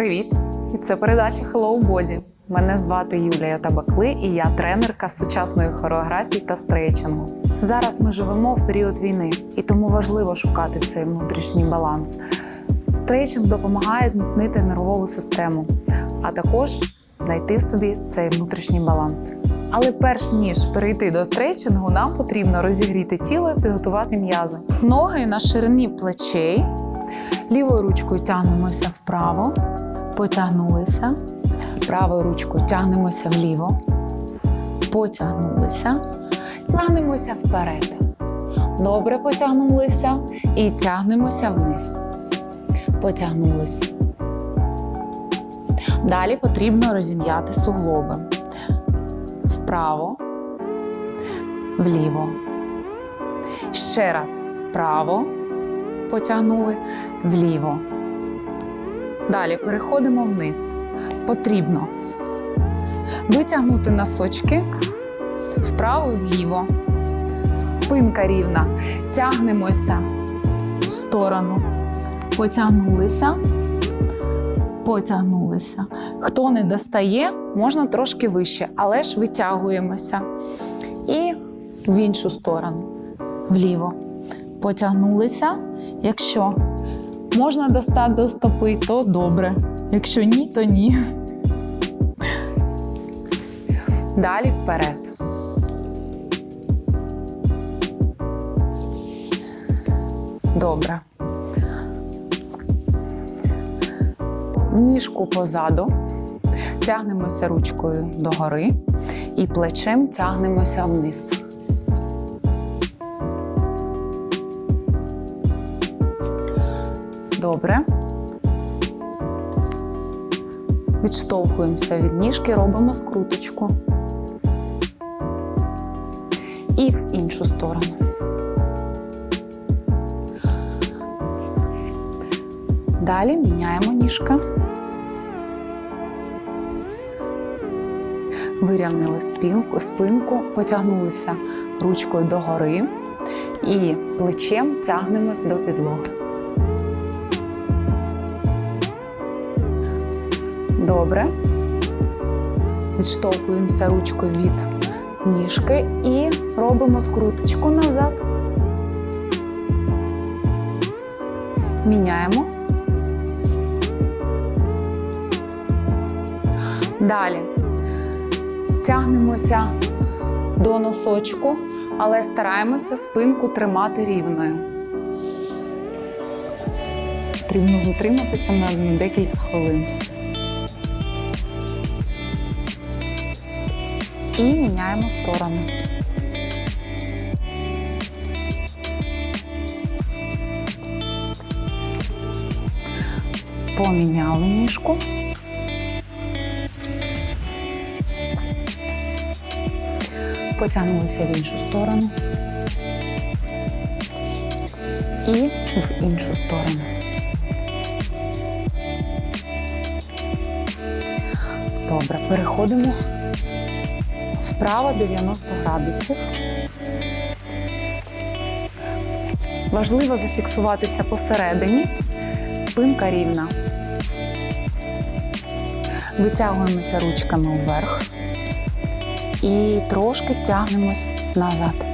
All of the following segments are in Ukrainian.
Привіт! І це передача Hello Body. Мене звати Юлія Табакли, і я тренерка сучасної хореографії та стрейчингу. Зараз ми живемо в період війни, і тому важливо шукати цей внутрішній баланс. Стрейчинг допомагає зміцнити нервову систему, а також знайти в собі цей внутрішній баланс. Але перш ніж перейти до стрейчингу, нам потрібно розігріти тіло і підготувати м'язи. Ноги на ширині плечей. Лівою ручкою тягнемося вправо, потягнулися. Правою ручкою тягнемося вліво, потягнулися, тягнемося вперед. Добре потягнулися і тягнемося вниз. Потягнулись. Далі потрібно розім'яти суглоби. Вправо, вліво. Ще раз вправо. Потягнули вліво. Далі переходимо вниз. Потрібно витягнути носочки вправо і вліво. Спинка рівна. Тягнемося в сторону. Потягнулися. Потягнулися. Хто не достає, можна трошки вище, але ж витягуємося. І в іншу сторону. Вліво. Потягнулися. Якщо можна достати до стопи, то добре. Якщо ні, то ні. Далі вперед. Добре. Ніжку позаду. Тягнемося ручкою догори і плечем тягнемося вниз. Добре. Відштовхуємося від ніжки, робимо скруточку. І в іншу сторону. Далі міняємо ніжка. Вирівняли спинку, спинку, потягнулися ручкою догори і плечем тягнемось до підлоги. Добре. Відштовхуємося ручкою від ніжки і робимо скруточку назад. Міняємо. Далі тягнемося до носочку, але стараємося спинку тримати рівною. Потрібно затриматися на декілька хвилин. І міняємо сторону. Поміняли ніжку. Потягнулися в іншу сторону. І в іншу сторону. Добре, переходимо вправо 90 градусів. Важливо зафіксуватися посередині, спинка рівна. Витягуємося ручками вверх і трошки тягнемось назад.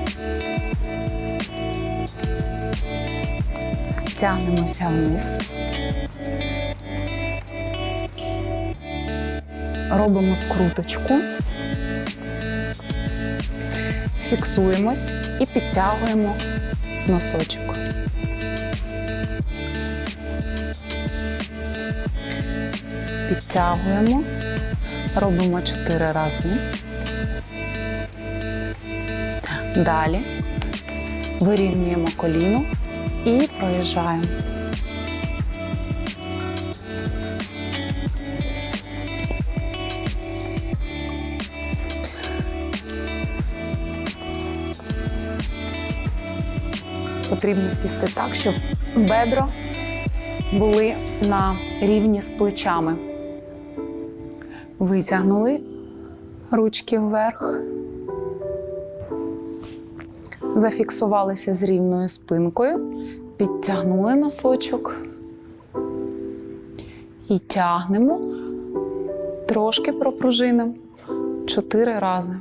Тягнемося вниз. Робимо скруточку фіксуємось і підтягуємо носочок. Підтягуємо, робимо 4 рази. Далі вирівнюємо коліно і проїжджаємо. Потрібно сісти так, щоб бедро були на рівні з плечами. Витягнули ручки вверх, зафіксувалися з рівною спинкою, підтягнули носочок І тягнемо, трошки пропружинимо чотири рази.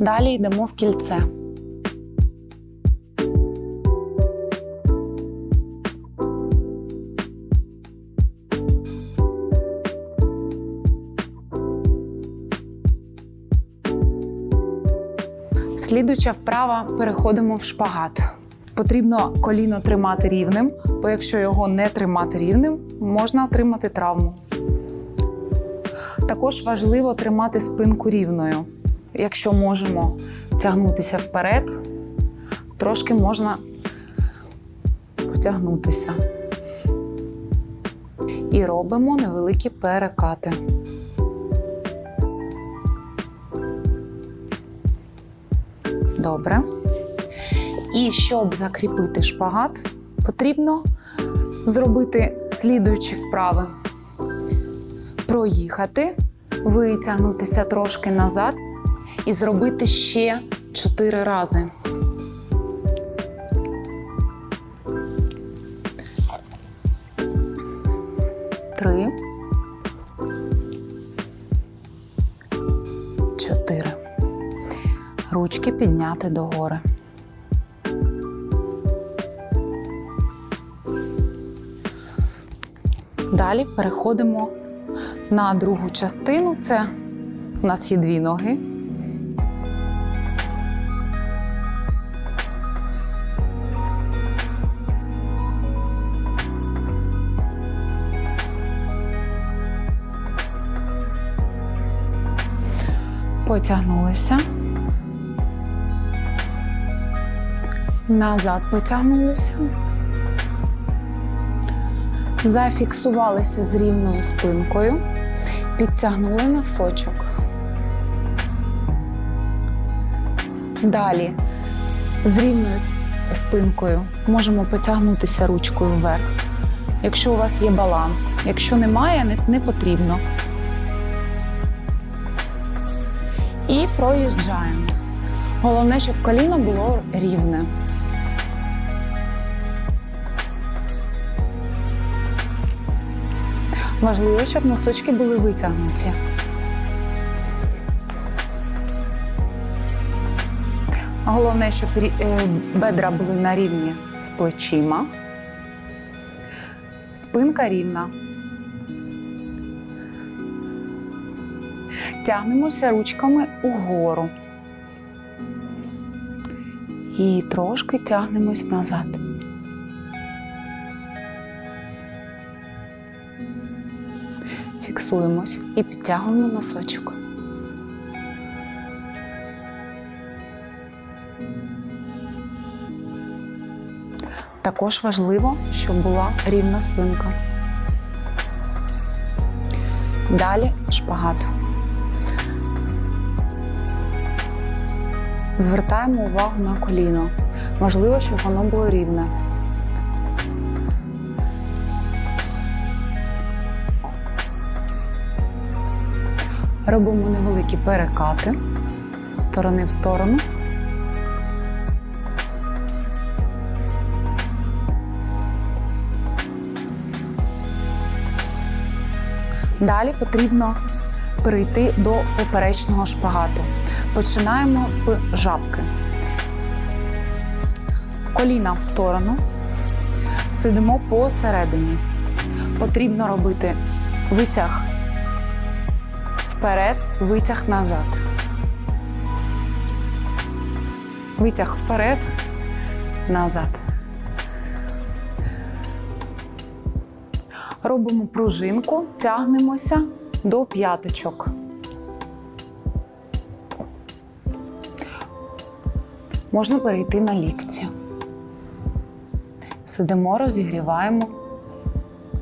Далі йдемо в кільце. Слідуюча вправа переходимо в шпагат. Потрібно коліно тримати рівним, бо якщо його не тримати рівним, можна отримати травму. Також важливо тримати спинку рівною. Якщо можемо тягнутися вперед, трошки можна потягнутися. І робимо невеликі перекати. Добре. І щоб закріпити шпагат, потрібно зробити слідуючі вправи: проїхати, витягнутися трошки назад і зробити ще 4 рази. Ручки підняти догори. Далі переходимо на другу частину. Це у нас є дві ноги. Потягнулися. Назад потягнулися. Зафіксувалися з рівною спинкою, підтягнули носочок. Далі з рівною спинкою можемо потягнутися ручкою вверх. Якщо у вас є баланс, якщо немає, не, потрібно. І проїжджаємо. Головне, щоб коліно було рівне. Важливо, щоб носочки були витягнуті. Головне, щоб е, бедра були на рівні з плечима. Спинка рівна. Тягнемося ручками угору. І трошки тягнемось назад. Фіксуємось і підтягуємо носочок. Також важливо, щоб була рівна спинка. Далі шпагат. Звертаємо увагу на коліно. Важливо, щоб воно було рівне. Робимо невеликі перекати з сторони в сторону. Далі потрібно перейти до поперечного шпагату. Починаємо з жабки. Коліна в сторону. Сидимо посередині. Потрібно робити витяг вперед, витяг назад. Витяг вперед, назад. Робимо пружинку, тягнемося до п'яточок. Можна перейти на лікті. Сидимо, розігріваємо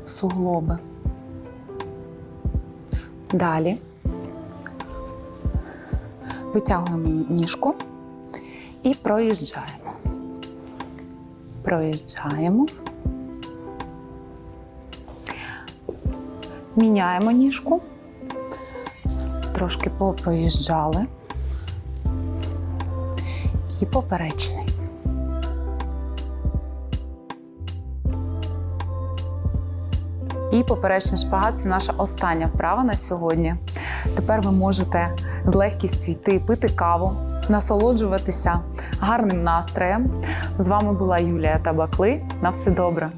суглоби. Далі витягуємо ніжку і проїжджаємо. Проїжджаємо. Міняємо ніжку. Трошки попроїжджали. І поперечний. І поперечний шпагат це наша остання вправа на сьогодні. Тепер ви можете з легкістю йти пити каву, насолоджуватися гарним настроєм. З вами була Юлія Табакли. На все добре.